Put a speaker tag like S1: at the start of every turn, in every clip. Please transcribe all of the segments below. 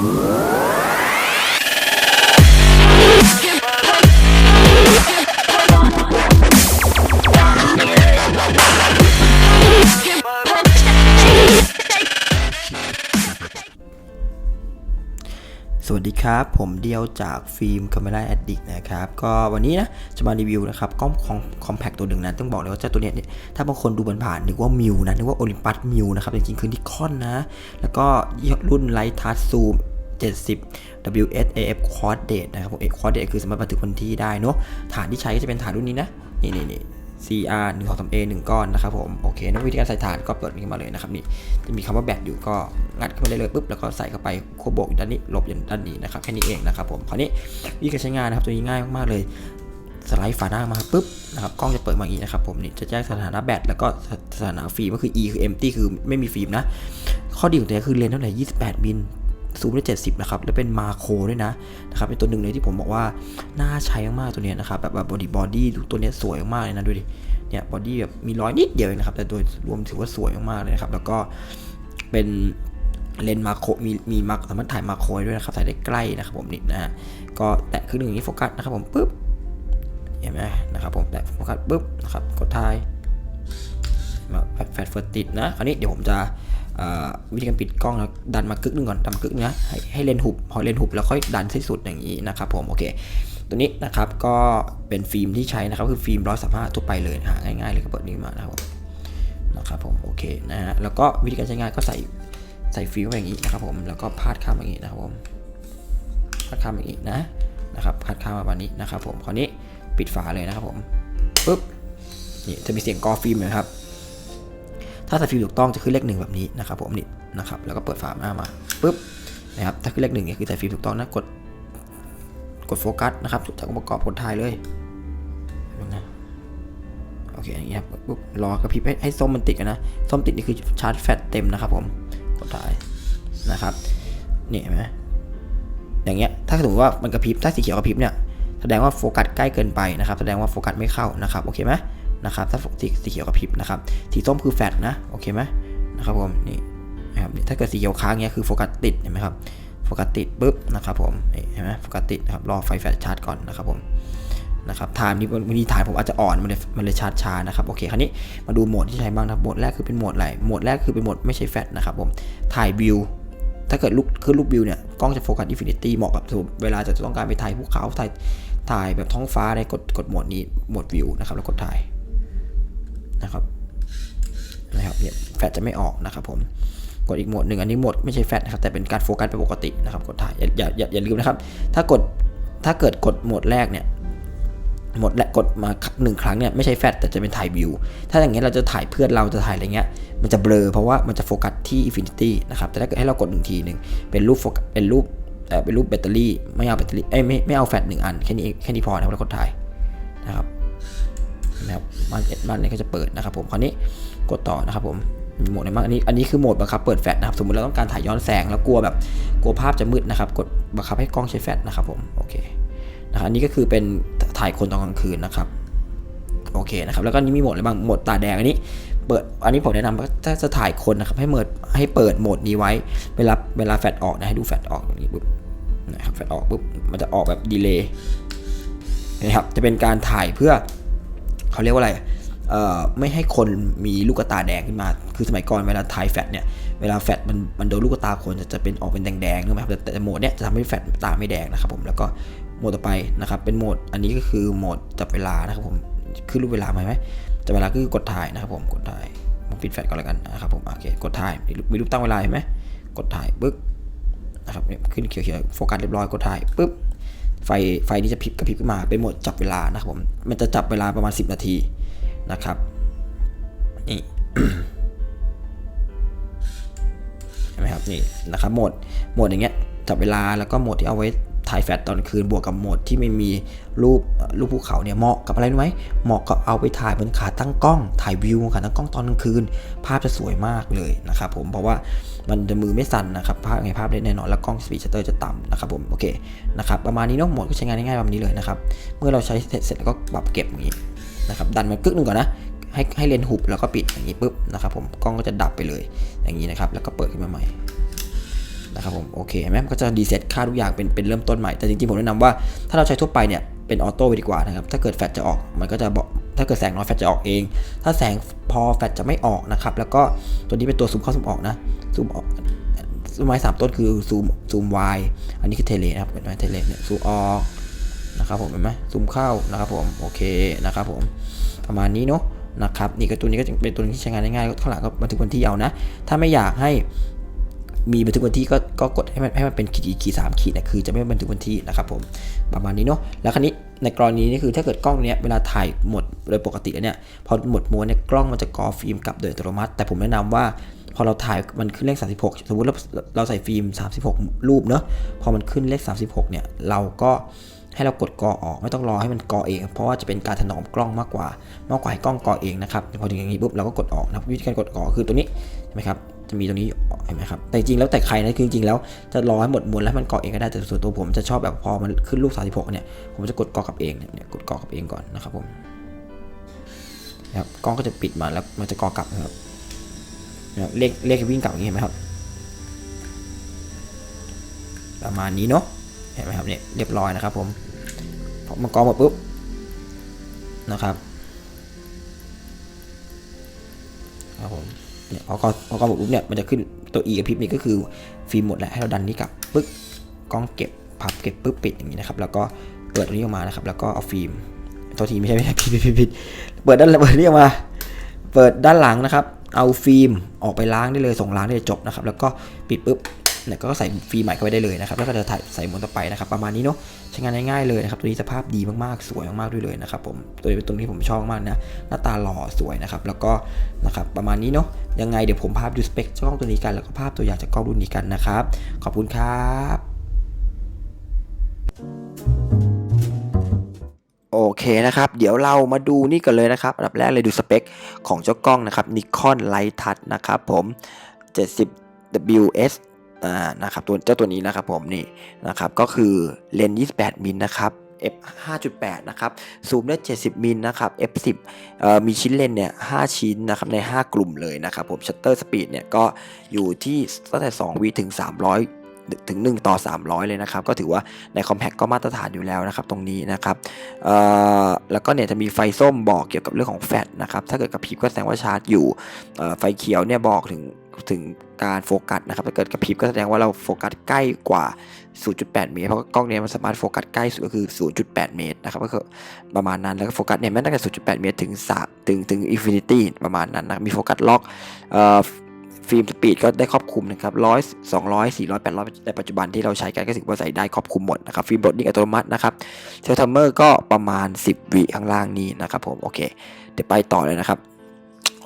S1: ส ครับผมเดียวจากฟิล์ม Camera Addict นะครับก็วันนี้นะจะมารีวิวนะครับกล้องของคอมแพคตัวหนึ่งนะต้องบอกเลยว่าเจ้าตัวเนี้ยถ้าบางคนดูผ่านๆนึกว่ามิวนะนึกว่าโอลิมปัสมิวนะครับจริงๆคือนิคอนนะ แล้วก็รุ่นไลท์ทัชซูม70 WS AF Quad Date นะครับผม Quad Date คือสามารถบันทึกวันที่ได้เนอะฐานที่ใช้ก็จะเป็นฐานรุ่นนี้นะ นี่นี่ CR 1 2 3 A 1 ก้อนนะครับผมโอเคนะวิธีการใส่ฐานก็เปิดขึ้นมาเลยนะครับนี่จะมีคำว่าแบตอยู่ก็งัดเข้ามาได้เลยปุ๊บแล้วก็ใส่เข้าไปขั้วบวกด้านนี้ลบอยู่ด้านนี้นะครับแค่นี้เองนะครับผมคราวนี้วิธีการใช้งานนะครับตัวนี้ง่ายมากๆเลยสไลด์ฝาหน้ามาปุ๊บนะครับกล้องจะเปิดมาอย่างนี้นะครับผมนี่จะแจ้งสถานะแบตแล้วก็สถานะฟิล์มก็คือ E คือ empty คือไม่มีฟิล์มนะข้อดีของตัวนี้คือเลนส์เท่าไหร่28มิล ซูมได้70 นะครับ แล้วเป็นมาโครด้วยนะนะครับเป็นตัวหนึ่งเลยที่ผมบอกว่า น่าใช้มากๆตัวเนี้ยนะครับ แบบแบบบอดี้บอดี้ตัวเนี้ยสวยมากเลยนะดูดิเนี่ยบอดี้แบบมีรอยนิดเดียวเองนะครับ แต่โดยรวมถือว่าสวยมากๆเลยนะครับ แล้วก็เป็นเลนมาโครมีมีมาสามารถถ่ายมาโครด้วยนะครับถ่ายได้ใกล้นะครับผมนี่นะฮะก็แตะครึ่งหนึ่งนี้โฟกัสนะครับผมปุ๊บเห็นไหมนะครับผมแตะโฟกัสปุ๊บนะครับกดถ่ายมาแฟลชเฟิร์สติดนะคราวนี้เดี๋ยวผมจะ วิธีการปิดกล้องนะดันมากึกหนึ่งก่อนดันกึกนะให้ให้เลนหุบพอเลนหุบแล้วค่อยดันที่สุดอย่างนี้นะครับผมโอเค ตัวนี้นะครับก็เป็นฟิล์มที่ใช้นะครับคือฟิล์มร้อยสามารถทั่วไปเลยหาง่ายๆเลยก็เปิดนี้มานะครับนะครับผมโอเคนะฮะแล้วก็วิธีการใช้งานก็ใส่ใส่ฟิล์มอย่างนี้นะครับผมแล้วก็พาดข้ามอย่างนี้นะครับผมพาดข้ามอย่างนี้นะนะครับพาดข้ามมาแบบนี้นะครับผมคราวนี้ปิดฝาเลยนะครับผมปุ๊บนี่จะมีเสียงกอฟิล์มนะครับ ถ้าใส่ฟิลถูกต้องจะขึ้นเลขหนึ่งแบบนี้นะครับผมนี่นะครับแล้วก็เปิดฝาหน้ามาปุ๊บนะครับถ้าขึ้นเลขหนึ่งเนี่ยคือใส่ฟิลถูกต้องนะกดกดโฟกัสนะครับจากองค์ประกอบกดถ่ายเลยนะโอเคอย่างเงี้ยครับปุ๊บรอกระพริบให้ให้ส้มมันติดกันนะส้มติดนี่คือชาร์จแฟตเต็มนะครับผมกดถ่ายนะครับนี่เห็นไหมอย่างเงี้ยถ้าสมมติว่ามันกระพริบถ้าสีเขียวกระพริบเนี่ยแสดงว่าโฟกัสใกล้เกินไปนะครับ แสดงว่าโฟกัสไม่เข้านะครับ โอเคไหม นะครับถ้าสีสีเขียวกระพริบนะครับสีส้มคือแฟลตนะโอเคไหมนะครับผมนี่นะครับถ้าเกิดสีเขียวค้างเงี้ยคือโฟกัสติดเห็นไหมครับโฟกัสติดปุ๊บนะครับผมนี่เห็นไหมโฟกัสติดนะครับรอไฟแฟลชชาร์จก่อนนะครับผมนะครับไทม์นี้วันนี้ถ่ายผมอาจจะอ่อนมันเลยมันเลยชาร์จช้านะครับโอเคคราวนี้มาดูโหมดที่ใช้บ้างนะโหมดแรกคือเป็นโหมดอะไรโหมดแรกคือเป็นโหมดไม่ใช้แฟลชนะครับผมถ่ายวิวถ้าเกิดลุกขึ้นรูปวิวเนี่ยกล้องจะโฟกัสอินฟินิตี้เหมาะกับเวลาจะต้องการไปถ่ายภูเขาถ่ายถ่ายแบบท้องฟ้าในกดกดโหมดนี้โหมดวิวนะครับแล้วกดถ่าย นะครับนะครับเนี่ยแฟลชจะไม่ออกนะครับผมกดอีกโหมดหนึ่งอันนี้โหมดไม่ใช่แฟลชนะครับแต่เป็นการโฟกัสไปปกตินะครับกดถ่ายอย่าอย่าอย่าอย่าลืมนะครับ ถ้ากดถ้าเกิดกดโหมดแรกเนี่ยโหมดแรกกดมาหนึ่งครั้งเนี่ยไม่ใช่แฟลชแต่จะเป็นถ่ายวิวถ้าอย่างเงี้ยเราจะถ่ายเพื่อนเราจะถ่ายอะไรเงี้ยมันจะเบลอเพราะว่ามันจะโฟกัสที่อินฟินิตี้นะครับแต่ถ้าเกิดให้เรากดหนึ่งทีหนึ่งเป็นรูปโฟกัสเป็นรูปเอ่อเป็นรูปแบตเตอรี่ไม่เอาแบตเตอรี่เอ้ไม่ไม่เอาแฟลชหนึ่งอันแค่นี้แค่นี้พอนะครับแล้วกดถ่ายนะครับ นะครับบ้านบ้านนี้ก็จะเปิดนะครับผมคราวนี้กดต่อนะครับผมมีโหมดอะไรบ้างอันนี้อันนี้คือโหมดบังคับเปิดแฟลชนะครับสมมติเราต้องการถ่ายย้อนแสงแล้วกลัวแบบกลัวภาพจะมืดนะครับกดบังคับให้กล้องใช้แฟลชนะครับผมโอเคนะครับอันนี้ก็คือเป็นถ่ายคนตอนกลางคืนนะครับโอเคนะครับแล้วก็นี่มีโหมดอะไรบ้างโหมดตาแดงอันนี้เปิดอันนี้ผมแนะนำว่าถ้าจะถ่ายคนนะครับให้เปิดให้เปิดโหมดนี้ไว้เวลาเวลาแฟลชออกนะให้ดูแฟลชออกอย่างนี้ปุ๊บนะครับแฟลชออกปุ๊บมันจะออกแบบดีเลย์นะครับจะเป็นการถ่ายเพื่อ เขาเรียกว่าอะไรเอ่อไม่ให้คนมีลูกตาแดงขึ้นมา คือสมัยก่อนเวลาถ่ายแฟลชเนี่ย เวลาแฟลชมันมันโดนลูกตาคนจะจะเป็นออกเป็นแดงๆนึกไหมครับ แต่โหมดเนี้ยจะทำให้แฟลชตาไม่แดงนะครับผม แล้วก็โหมดต่อไปนะครับ เป็นโหมด อันนี้ก็คือโหมดจับเวลานะครับผมคือรูปเวลาไหมไหมจับเวลาคือกดถ่ายนะครับผม กดถ่าย ผมปิดแฟลชก่อนแล้วกันนะครับผม โอเค กดถ่ายมีรูปมีรูปตั้งเวลาเห็นไหมกดถ่ายปึ๊บ นะครับเนี่ยขึ้นเขียวๆ โฟกัสเรียบร้อย กดถ่ายปึ๊บ ไฟไฟนี้จะพริบกระพริบขึ้นมาเป็นโหมดจับเวลานะครับผมมันจะจับเวลาประมาณ 10 นาทีนะครับนี่เห็นไหมครับนี่นะครับโหมดโหมดอย่างเงี้ยจับเวลาแล้วก็โหมดที่เอาไว้ ถ่ายแฟลชตอนคืนบวกกับโหมดที่ไม่มีรูปรูปภูเขาเนี่ยเหมาะกับอะไรรู้ไหมเหมาะกับเอาไปถ่ายบนขาตั้งกล้อง ถ่ายวิวขาตั้งกล้องตอนกลางคืน ภาพจะสวยมากเลยนะครับผมเพราะว่ามันจะมือไม่สั่นนะครับภาพไงภาพได้แน่นอนแล้วกล้องสปีดชัตเตอร์จะต่ำนะครับผมโอเคนะครับประมาณนี้เนาะโหมดก็ใช้งานง่ายๆแบบนี้เลยนะครับเมื่อเราใช้เสร็จเสร็จแล้วก็ปรับเก็บอย่างนี้นะครับดันมากึกหนึ่งก่อนนะให้ให้เลนหุบแล้วก็ปิดอย่างนี้ปุ๊บนะครับผมกล้องก็จะดับไปเลยอย่างนี้นะครับแล้วก็เปิดขึ้นมาใหม่ นะครับผมโอเคเห็นไหมมันก็จะดีเซ็ตค่าทุกอย่างเป็นเป็นเริ่มต้นใหม่ แต่จริงๆผมแนะนำว่าถ้าเราใช้ทั่วไปเนี่ยเป็นออโต้ไปดีกว่านะครับถ้าเกิดแฟลชจะออกมันก็จะบอกถ้าเกิดแสงน้อยแฟลชจะออกเอง ถ้าแสงพอแฟลชจะไม่ออกนะครับแล้วก็ตัวนี้เป็นตัวซูมเข้าซูมออกนะซูมออกซูมไม้สามต้นคือซูมซูม Y อันนี้คือเทเลนะครับเป็นไหมเทเลเนี่ยซูมออกนะครับผมเห็นไหมซูมเข้านะครับผมโอเคนะครับผมประมาณนี้เนาะนะครับนี่ก็ตัวนี้ก็จะเป็นตัวที่ใช้งานง่ายๆข้างหลังก็บันทึกวันที่เอานะ ถ้าไม่อยากให้ มีบันทึกวันที่ก็ก็กดให้มันให้มันเป็นขีดขีดสามขีดนะคือจะไม่บันทึกวันที่นะครับผมประมาณนี้เนาะแล้วคราวนี้ในกรณีนี้คือถ้าเกิดกล้องเนี้ยเวลาถ่ายหมดโดยปกติแล้วเนี่ยพอหมดม้วนเนี่ยกล้องมันจะกอฟิล์มกลับโดยอัตโนมัติ แต่ผมแนะนำว่าพอเราถ่ายมันขึ้นเลข 36 สมมติเราเราใส่ฟิล์ม 36 รูปเนาะพอมันขึ้นเลข 36 เนี่ยเราก็ให้เรากดกอออกไม่ต้องรอให้มันกอเอง เพราะว่าจะเป็นการถนอมกล้องมากกว่า มากกว่าให้กล้องกอเองนะครับพอถึงอย่างนี้ปุ๊บเราก็กดออกนะวิธีการกดกอคือตัวนี้เห็นไหมครับ จะมีตรงนี้เห็นไหมครับแต่จริงแล้วแต่ใครนะคือจริงแล้วจะรอให้หมดมวลแล้วมันเกาะเองก็ได้แต่ส่วนตัวผมจะชอบแบบพอมันขึ้นลูก 36 เนี่ยผมจะกดเกาะกับเองเนี่ยกดเกาะกับเองก่อนนะครับผมนะครับกล้องก็จะปิดมาแล้วมันจะเกาะกลับนะครับนะเลขเลขวิ่งกลับอย่างนี้เห็นไหมครับ ประมาณนี้เนาะเห็นไหมครับเนี่ยเรียบร้อยนะครับผมพอมันเกาะหมดปุ๊บนะครับครับผม เนี่ยพอก็พอกล้องหมดปุ๊บเนี่ยมันจะขึ้นตัว e กับพริบนี่ก็คือฟิล์มหมดแล้วให้เราดันนี้กลับปึ๊บกล้องเก็บพับเก็บปึ๊บปิดอย่างนี้นะครับ แล้วก็เปิดตัวนี้ออกมานะครับ แล้วก็เอาฟิล์มตัวทีไม่ใช่ไม่ใช่ผิดผิดผิดเปิดด้านเปิดนี่ออกมา เปิดด้านหลังนะครับ เอาฟิล์มออกไปล้างได้เลยส่งล้างได้จบนะครับ แล้วก็ปิดปุ๊บ เนี่ก็ใส่ฟิล์มใหม่เข้าไปได้เลยนะครับแล้วก็จะถ่ายใส่ม้วนต่อไปนะครับ ประมาณนี้เนาะใช้งานง่ายๆเลยนะครับตัวนี้สภาพดีมากๆสวยมากๆด้วยเลยนะครับผมตัวนี้เป็นตัวที่ผมชอบมากนะหน้าตาหล่อสวยนะครับแล้วก็นะครับประมาณนี้เนาะยังไงเดี๋ยวผมภาพดูสเปคกล้องตัวนี้กันแล้วก็ภาพตัวอย่างจากกล้องรุ่นนี้กันนะครับขอบคุณครับโอเคนะครับ เดี๋ยวเรามาดูนี่กันเลยนะครับอันดับแรกเลยดูสเปคของเจ้ากล้องนะครับ Nikon Light Touch นะครับผม 70 WS อ่านะครับตัวเจ้าตัวนี้นะครับผมนี่นะครับก็คือเลนส์28มิลนะครับ f 5.8 นะครับ ซูมได้ 70 มิลนะครับ f 10มีชิ้นเลนส์เนี่ย 5 ชิ้นนะครับ ใน 5 กลุ่มเลยนะครับผม ชัตเตอร์สปีดเนี่ย ก็อยู่ที่ตั้งแต่ 2 วิถึง 300 ถึง 1 ต่อ 300 เลยนะครับ ก็ถือว่าใน Compact ก็มาตรฐานอยู่แล้วนะครับ ตรงนี้นะครับ แล้วก็เนี่ยจะมีไฟส้มบอกเกี่ยวกับเรื่องของแฟลชนะครับ ถ้าเกิดกระพริบก็แสดงว่าชาร์จอยู่ ไฟเขียวเนี่ยบอกถึง ถึงการโฟกัสนะครับถ้าเกิดกระพริบก็แสดงว่าเราโฟกัสใกล้กว่า 0.8 เมตร เพราะกล้องนี้มันสามารถโฟกัสใกล้สุดก็คือ 0.8 เมตรนะครับก็คือประมาณนั้นแล้วก็โฟกัสเนี่ยแม้ตั้งแต่ 0.8 เมตรถึง3ถึงถึงอินฟินิตี้ประมาณนั้นนะมีโฟกัสล็อกเอ่อฟิล์มสปีดก็ได้ครอบคลุมนะครับร้อยสองร้อยสี่ร้อยแปดร้อยในปัจจุบันที่เราใช้กันก็ถือว่าใส่ได้ครอบคลุมหมดนะครับ ฟิล์มบดดิ้งอัตโนมัตินะครับเทลทัมเมอร์ก็ประมาณ 10 วิข้างล่างนี้นะครับผม โอเค เดี๋ยวไปต่อเลยนะครับ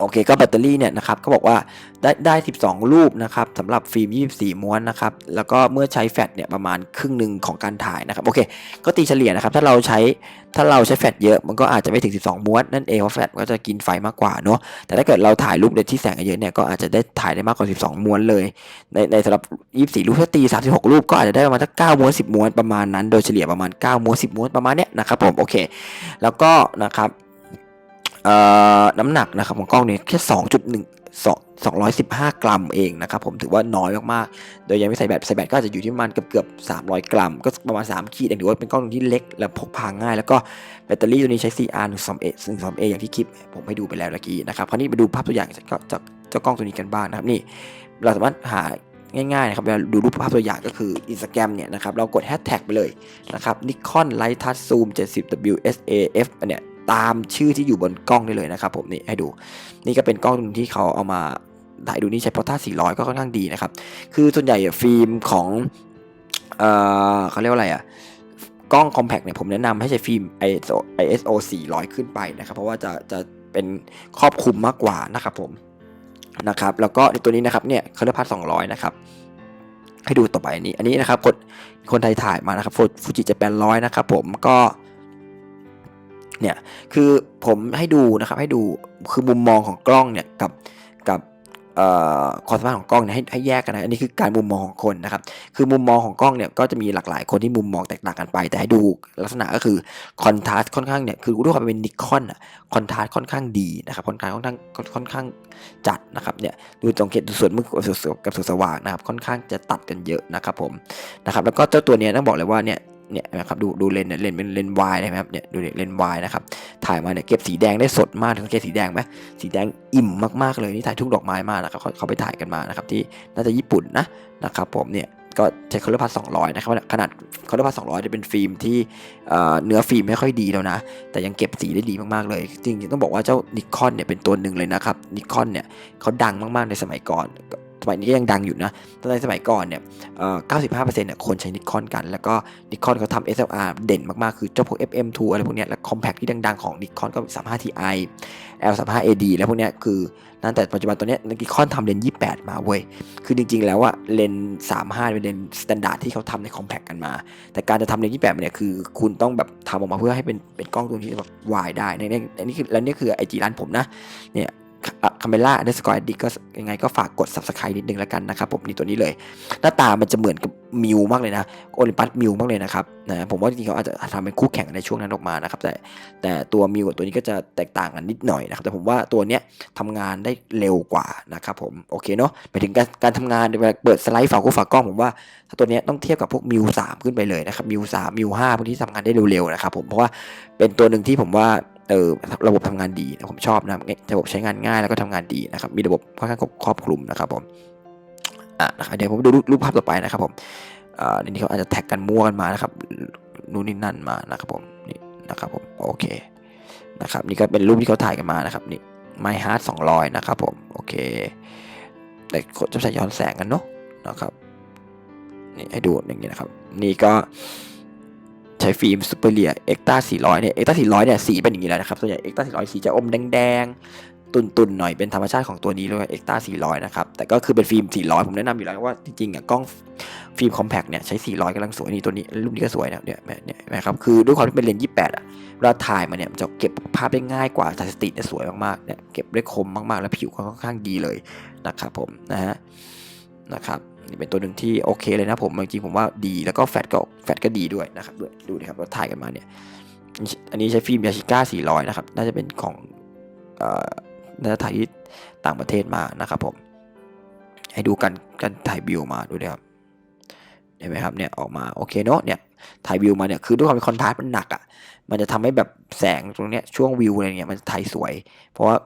S1: โอเคก็แบตเตอรี่เนี่ยนะครับก็บอกว่าได้ได้ 12 รูปนะครับสำหรับฟิล์ม 24 ม้วนนะครับแล้วก็เมื่อใช้แฟลชเนี่ยประมาณครึ่งหนึ่งของการถ่ายนะครับโอเค ก็ตีเฉลี่ยนะครับถ้าเราใช้ถ้าเราใช้แฟลชเยอะมันก็อาจจะไม่ถึง 12 ม้วนนั่นเองเพราะแฟลชก็จะกินไฟมากกว่าเนาะแต่ถ้าเกิดเราถ่ายรูปในที่แสงเยอะเนี่ยก็อาจจะได้ถ่ายได้มากกว่า 12 ม้วนเลย ในในสำหรับ 24 รูปถ้าตี 36 รูปก็อาจจะได้ประมาณสัก9ม้วน 10 ม้วนประมาณนั้น โดยเฉลี่ยประมาณ 9 ม้วน 10 ม้วนประมาณเนี้ยนะครับผมโอเค แล้วก็นะครับ น้ำหนักนะครับของกล้องเนี่ยแค่2.1 2 215 กรัมเองนะครับผมถือว่าน้อยมากๆ โดยยังไม่ใส่แบตใส่แบตก็จจะอยู่ที่ประมาณเกือบเกือบ300 กรัม ก็ประมาณ 3 ขีดเองถือว่าเป็นกล้องที่เล็ก และพกพาง่าย แล้วก็แบตเตอรี่ตัวนี้ใช้ CR 1 2 a 1 2 a อย่างที่คลิปผมให้ดูไปแล้วเมื่อกี้นะครับคราวนี้ไปดูภาพตัวอย่างจากจากเจ้ากล้องตัวนี้กันบ้างนะครับนี่เราสามารถหาง่ายๆนะครับเวลาดูรูปภาพตัวอย่างก็คือ Instagram เนี่ยนะครับเรากดแฮชแท็กไปเลยนะครับ Nikon Light Touch Zoom 70 WSAF เนี่ย ตามชื่อที่อยู่บนกล้องได้เลยนะครับผมนี่ให้ดู นี่ก็เป็นกล้องที่เขาเอามาถ่ายดูนี่ใช้พอท่า400 ก็ค่อนข้างดีนะครับ คือส่วนใหญ่ฟิล์มของเออเขาเรียกว่าอะไรอะกล้องคอมแพคเนี่ยผมแนะนำให้ใช้ฟิล์ม ISO ISO 400 ขึ้นไปนะครับ เพราะว่าจะจะเป็นครอบคลุมมากกว่านะครับผมนะครับ แล้วก็ในตัวนี้นะครับเนี่ยเคอร์พัท200 นะครับให้ดูต่อไปอันนี้ อันนี้นะครับกดคนไทยถ่ายมานะครับฟูจิจะแปนร้อยนะครับผมก็ เนี่ยคือผมให้ดูนะครับให้ดูคือมุมมองของกล้องเนี่ยกับกับเอ่อความสามารถของกล้องเนี่ยให้ให้แยกกันนะอันนี้คือการมุมมองของคนนะครับคือมุมมองของกล้องเนี่ยก็จะมีหลากหลายคนที่มุมมองแตกต่างกันไป แต่ให้ดูลักษณะก็คือคอนทราสต์ค่อนข้างเนี่ยคือด้วยความเป็นนิคอนอะคอนทราสต์ค่อนข้างดีนะครับคอนทราสต์ค่อนข้างค่อนข้างจัดนะครับเนี่ยดูจงเกตดูส่วนมืดกับส่วนกับส่วนสว่างนะครับค่อนข้างจะตัดกันเยอะนะครับผมนะครับแล้วก็เจ้าตัวเนี้ยต้องบอกเลยว่าเนี่ย เนี่ยนะครับดูดูเลนเนี่ยเลนเป็นเลนวายนะครับเนี่ยดูเลนวายนะครับถ่ายมาเนี่ยเก็บสีแดงได้สดมากสังเกตสีแดงไหมสีแดงอิ่มมากๆเลยนี่ถ่ายทุ่งดอกไม้มากนะครับเขาเขาไปถ่ายกันมานะครับที่น่าจะญี่ปุ่นนะนะครับผมเนี่ยก็ใช้คาร์พัสองร้อยนะครับขนาดคาร์พัสองร้อยจะเป็นฟิล์มที่เอ่อเนื้อฟิล์มไม่ค่อยดีแล้วนะ แต่ยังเก็บสีได้ดีมากๆเลย จริงๆต้องบอกว่าเจ้านิคอนเนี่ยเป็นตัวหนึ่งเลยนะครับนิคอนเนี่ยเขาดังมากๆในสมัยก่อน สมัยนี้ก็ยังดังอยู่นะแต่ในสมัยก่อนเนี่ยเอ่อ95%เนี่ยคนใช้นิคอนกัน แล้วก็นิคอนเขาทำ SLR เด่นมากๆ คือเจ้าพวก FM2 อะไรพวกเนี้ย และคอมแพคที่ดังๆ ของนิคอนก็ 35 Ti L35AD แล้วพวกเนี้ยคือนั่นแต่ปัจจุบันตัวเนี้ยนิคอนทำเลนส์28 มาเว้ย คือจริงๆ แล้วอะเลนส์35 เป็นเลนส์สแตนดาร์ดที่เขาทำในคอมแพคกันมา แต่การจะทำเลนส์28เนี่ยคือ คุณต้องแบบทำออกมาเพื่อให้เป็นเป็นกล้องตัวที่แบบวายได้ในในอันนี้คือแล้วนี่คือไอจีร้านผมนะเนี่ย คาเมล่าเดสกอร์ดิก็ยังไงก็ฝากกด subscribe นิดนึงแล้วกันนะครับผมนี่ตัวนี้เลย หน้าตามันจะเหมือนกับมิวมากเลยนะโอลิมปัสมิวมากเลยนะครับนะผมว่าจริงๆเขาอาจจะทำเป็นคู่แข่งในช่วงนั้นออกมานะครับแต่แต่ตัวมิวกับตัวนี้ก็จะแตกต่างกันนิดหน่อยนะครับแต่ผมว่าตัวเนี้ยทำงานได้เร็วกว่านะครับผมโอเคเนาะไปถึงการการทำงานเวลาเปิดสไลด์ฝาคู่ฝากล้องผมว่าถ้าตัวเนี้ยต้องเทียบกับพวกมิวสามขึ้นไปเลยนะครับมิวสามมิวห้าพวกที่ทำงานได้เร็วๆนะครับผมเพราะว่าเป็นตัวหนึ่งที่ผมว่า เออระบบทำงานดีนะผมชอบนะระบบใช้งานง่ายแล้วก็ทำงานดีนะครับมีระบบค่อนข้างครอบคลุมนะครับผมอะนะครับเดี๋ยวผมดูรูปภาพต่อไปนะครับผมอ่าในนี้เขาอาจจะแท็กกันมั่วกันมานะครับนู่นนี่นั่นมานะครับผมนี่นะครับผมโอเคนะครับนี่ก็เป็นรูปที่เขาถ่ายกันมานะครับนี่ไมฮาร์ดสองร้อยนะครับผมโอเค แต่จะใส่ย้อนแสงกันเนาะนะครับนี่ให้ดูอย่างนี้นะครับ นี่ก็ ช้ฟิล์มซูเปอร์เลียเอ็กต้า400เนี่ยเอ็กต้า400เนี่ยสีเป็นอย่างนี้แล้วนะครับส่วนใหญ่เอ็กต้า400สีจะอมแดงๆ ตุนๆหน่อยเป็นธรรมชาติของตัวนี้เลยเอ็กต้า400นะครับแต่ก็คือเป็นฟิล์ม 400 ผมแนะนำอยู่แล้วว่าจริงๆอะกล้องฟิล์มคอมแพคเนี่ยใช้ 400กำลังสวยนี่ตัวนี้รูปนี้ก็สวยนะเนี่ยเนี่ยนะครับคือด้วยความที่เป็นเลนส์28อะเวลาถ่ายมาเนี่ยจะเก็บภาพได้ง่ายกว่าถ่ายสตรีทเนี่ยสวยมากๆเนี่ยเก็บได้คมมากๆ แล้วผิวค่อนข้างดีเลยนะครับผมนะฮะนะครับ นี่เป็นตัวหนึ่งที่โอเคเลยนะผมจริงๆผมว่าดีแล้วก็แฟตก็แฟตก็ดีด้วยนะครับด้วยดูดิครับเราถ่ายกันมาเนี่ยอันนี้ใช้ฟิล์มยาชิก้า400 นะครับ น่าจะเป็นของน่าจะถ่ายที่ต่างประเทศมานะครับผม ให้ดูกันกันถ่ายวิวมาดูดิครับเห็นไหมครับเนี่ยออกมาโอเคเนาะเนี่ยถ่ายวิวมาเนี่ยคือด้วยความเป็นคอนทราสต์มันหนักอะมันจะทำให้แบบแสงตรงเนี้ยช่วงวิวอะไรเงี้ยมันถ่ายสวย เพราะว่า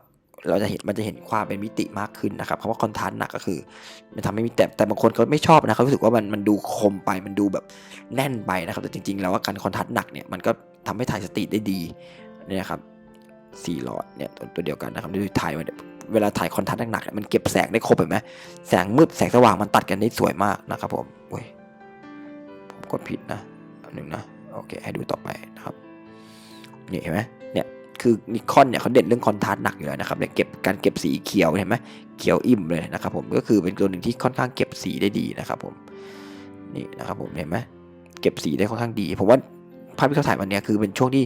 S1: เราจะเห็นมันจะเห็นความเป็นมิติมากขึ้นนะครับคำว่าคอนทราสต์หนักก็คือ มันทำให้มีแต่แต่บางคนเขาไม่ชอบนะเขารู้สึกว่ามันมันดูคมไปมันดูแบบแน่นไปนะครับ แต่จริง ๆ แล้วว่าการคอนทราสต์หนักเนี่ยมันก็ทำให้ถ่ายสตรีทได้ดีเนี่ยครับสี่หลอดเนี่ยตัวตัวเดียวกันนะครับดูถ่ายมันเวลาถ่ายคอนทราสต์หนักๆมันเก็บแสงได้ครบเห็นไหมแสงมืดแสงสว่างมันตัดกันได้สวยมากนะครับผมโอ้ยผมกดผิดนะหนึ่งนะโอเคให้ดูต่อไปนะครับนี่เห็นไหม คือนิคอนเนี่ยเขาเด่นเรื่องคอนทราสต์หนักอยู่แล้วนะครับเนี่ยเก็บการเก็บสีเขียวเห็นไหมเขียวอิ่มเลยนะครับผมก็คือเป็นตัวหนึ่งที่ค่อนข้างเก็บสีได้ดีนะครับผมนี่นะครับผมเห็นไหมเก็บสีได้ค่อนข้างดีผมว่าภาพที่เขาถ่ายวันนี้คือเป็นช่วงที่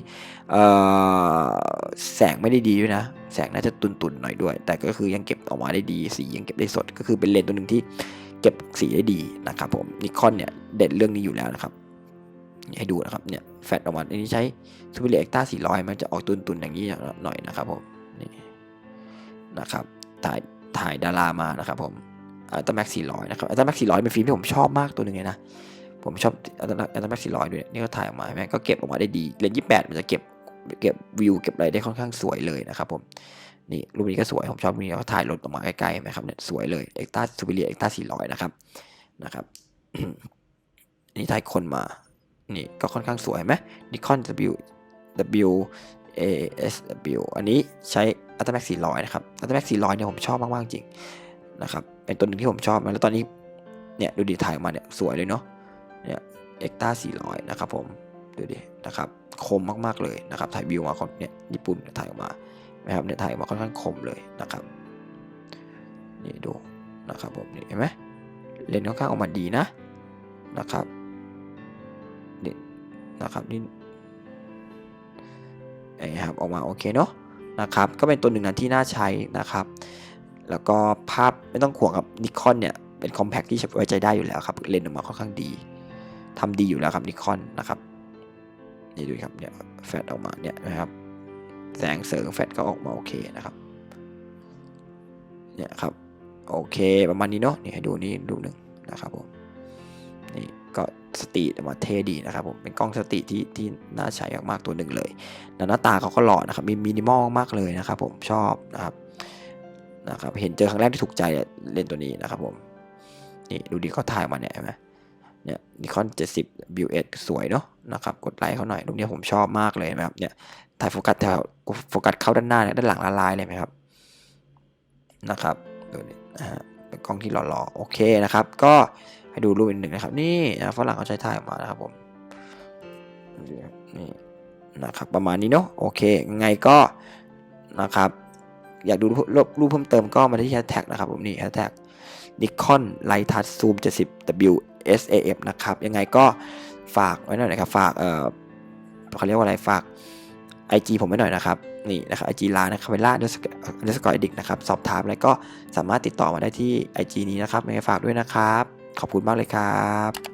S1: แสงไม่ได้ดีด้วยนะ แสงน่าจะตุนๆหน่อยด้วย แต่ก็คือยังเก็บออกมาได้ดี สียังเก็บได้สด ก็คือเป็นเลนส์ตัวหนึ่งที่เก็บสีได้ดีนะครับผมนิคอนเนี่ยเด่นเรื่องนี้อยู่แล้วนะครับ ให้ดูนะครับเนี่ยแฟลชออกมาอันนี้ใช้ซูเปอร์เลียเอ็กต้า400 มันจะออกตุนๆอย่างนี้หน่อยนะครับผมนี่นะครับถ่ายถ่ายดารามานะครับผมอัลตร้าแม็กสี่ร้อยนะครับอัลตร้าแม็กสี่ร้อยเป็นฟิล์มที่ผมชอบมากตัวหนึ่งเลยนะผมชอบอัลตร้าอัลต้าแม็กสี่ร้อยด้วยนี่ก็ถ่ายออกมาแม่ก็เก็บออกมาได้ดีเลนส์ยี่แปดมันจะเก็บเก็บวิวเก็บอะไรได้ค่อนข้างสวยเลยนะครับผมนี่รูปนี้ก็สวย ผมชอบรูปนี้เขาถ่ายรถออกมาใกล้ๆไหมครับเนี่ยสวยเลยเอ็กต้าซูเปอร์เลียเอ็กต้าสี่ร้อยนะครับนะครับนี่ถ่ายคนมา นี่ก็ค่อนข้างสวยไหมนิคอน W W A S W อันนี้ใช้อัลตราแม็ก400 นะครับอัลตราแม็ก400 เนี่ยผมชอบมาก ๆ จริงนะครับ เป็นตัวหนึ่งที่ผมชอบนะแล้วตอนนี้ เนี่ยดูดีถ่ายออกมาเนี่ยสวยเลยเนาะ เนี่ยเอ็กต้า400 นะครับผม ดูดิ นะครับ คมมาก ๆ เลยนะครับ ถ่ายวิวมาคนเนี่ยญี่ปุ่นถ่ายออกมานะครับเนี่ยถ่ายออกมาค่อนข้างคมเลยนะครับ นี่ดูนะครับผม นี่เห็นไหมเลนส์ค่อนข้างออกมาดีนะนะครับ นะครับนี่นะครับออกมาโอเคเนาะนะครับก็เป็นตัวหนึ่งนะที่น่าใช้นะครับ แล้วก็ภาพไม่ต้องห่วงครับนิคอนเนี่ยเป็นคอมแพคที่ไว้ใจได้อยู่แล้วครับเลนออกมาค่อนข้างดีทำดีอยู่แล้วครับนิคอนนะครับนี่ดูครับเนี่ยแฟลชออกมาเนี่ยนะครับแสงเสริงแฟลชก็ออกมาโอเคนะครับเนี่ยครับโอเคประมาณนี้เนาะนี่ให้ดูนี่ดูหนึ่งนะครับผมนี่ ก็สตรีทออกมาเท่ดีนะครับผมเป็นกล้องสตีที่ที่น่าใช้มากๆตัวหนึ่งเลยแล้วหน้าตาเขาก็หล่อนะครับมีมินิมอลมากเลยนะครับผมชอบนะครับนะครับเห็นเจอครั้งแรกที่ถูกใจเล่นตัวนี้นะครับผมนี่ดูดีเขาถ่ายมาเนี่ยเห็นไหมเนี่ยนิคอน70 View 8สวยเนาะนะครับกดไลค์เขาหน่อยรูปนี้ผมชอบมากเลยนะครับเนี่ยถ่ายโฟกัสแถวโฟกัสเข้าด้านหน้าเนี่ยด้านหลังละลายเลยไหมครับนะครับดูนี่นะฮะเป็นกล้องที่หล่อๆโอเคนะครับ ก็ ให้ดูรูปอีกหนึ่งนะครับ นี่นะฝรั่งเขาใช้ถ่ายออกมานะครับผมนี่นะครับประมาณนี้เนาะโอเคยังไงก็นะครับ อยากดูรูปรูปเพิ่มเติมก็มาที่แฮชแท็กนะครับผมนี่แฮชแท็ก Nikon Lighttouch Zoom 70 W SAF นะครับ ยังไงก็ฝากไว้หน่อยนะครับ ฝากเอ่อเขาเรียกว่าอะไรฝาก IG ผมไว้หน่อยนะครับ นี่นะครับ IG ร้านนะครับเวลาเดสกอยดิกนะครับ สอบถามอะไรก็สามารถติดต่อมาได้ที่ IG นี้นะครับยังไงฝากด้วยนะครับ ขอบคุณมากเลยครับ